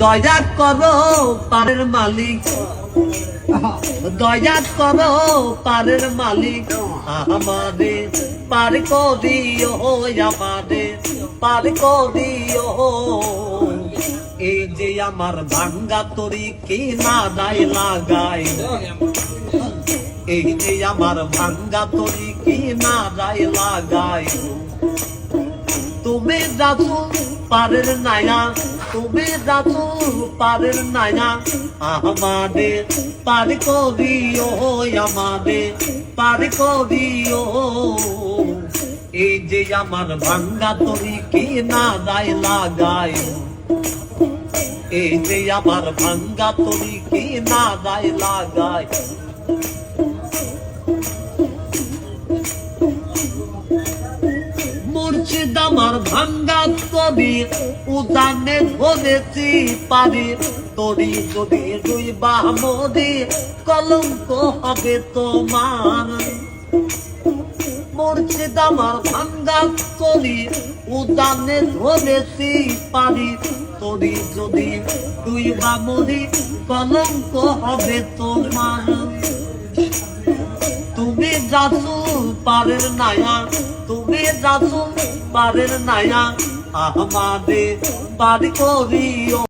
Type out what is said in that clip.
দয়া করো পারের মালিক। দয়া করো পারের মালিক আমাদের পার করিও আমাদের পার করিও এই যে আমার ভাঙ্গা তরি কি না দায় লাগাই। এই যে আমার ভাঙ্গা তরি কি না দায় লাগাই। তুমি যাচ্ছ পারের নায়া তুমি যাচ্ছ পারের নায়া আমাদের পার করিও আমাদের, পার করিও। এই যে আমার ভাঙ্গা তরি কি না দায় লাগাই এই যে আমার ভাঙ্গা তরি কি না দায় লাগায়। আমার ভাঙ্গা তরি উদানে ধরেছি পারি তরি যদি দুই বামরি কলঙ্ক হবে তোমার। মুর্শিদ আমার ভাঙ্গা তরি উদানে ধরেছি তরি যদি দুই বামরি কলঙ্ক হবে তোমার। তুমি যাচ্ছ পারের নায়া তুমি যাচ্ছ পারের নায়া আমাদের বাড়ি করিও।